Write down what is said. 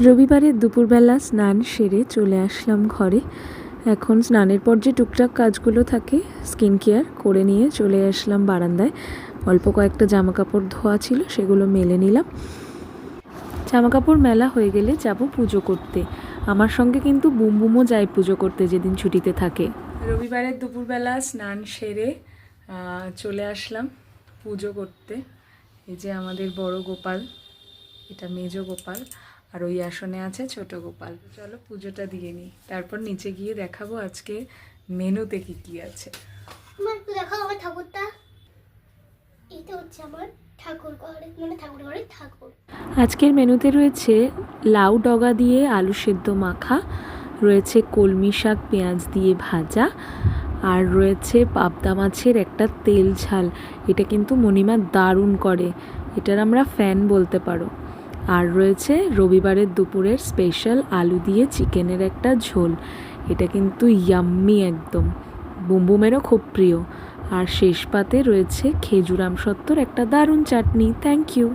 রবিবারের দুপুরবেলা স্নান সেরে চলে আসলাম ঘরে। এখন স্নানের পর যে টুকটাক কাজগুলো থাকে, স্কিন কেয়ার করে নিয়ে চলে আসলাম বারান্দায়। অল্প কয়েকটা জামা কাপড় ধোয়া ছিল, সেগুলো মেলে নিলাম। জামা কাপড় মেলা হয়ে গেলে যাব পুজো করতে। আমার সঙ্গে কিন্তু বুমবুমও যায় পুজো করতে যেদিন ছুটিতে থাকে। রবিবারের দুপুরবেলা স্নান সেরে চলে আসলাম পুজো করতে। এই যে আমাদের বড় গোপাল। এটা মেজ গোপাল আর ওই আসনে আছে ছোট গোপাল। চলো পুজোটা দিয়ে নিই। তারপর নিচে গিয়ে দেখাবো আজকে মেনুতে কি কি আছে। আমার আমার ঠাকুরটা। এটা হচ্ছে আমার ঠাকুর ঘরে মানে ঠাকুর ঘরের ঠাকুর। আজকের মেনুতে রয়েছে লাউ ডগা দিয়ে আলু সেদ্ধ মাখা রয়েছে কলমি শাক পেঁয়াজ দিয়ে ভাজা আর রয়েছে পাবদা মাছের একটা তেল ঝাল। এটা কিন্তু মণিমা দারুণ করে। এটার আমরা ফ্যান বলতে পারো। আর রয়েছে রবিবারের দুপুরের স্পেশাল আলু দিয়ে চিকেনের একটা ঝোল। এটা কিন্তু ইয়াম্মি একদম। বুমবুমেরও খুব প্রিয়। আর শেষ পাতে রয়েছে খেজুরাম সত্তর একটা দারুণ চাটনি। Thank you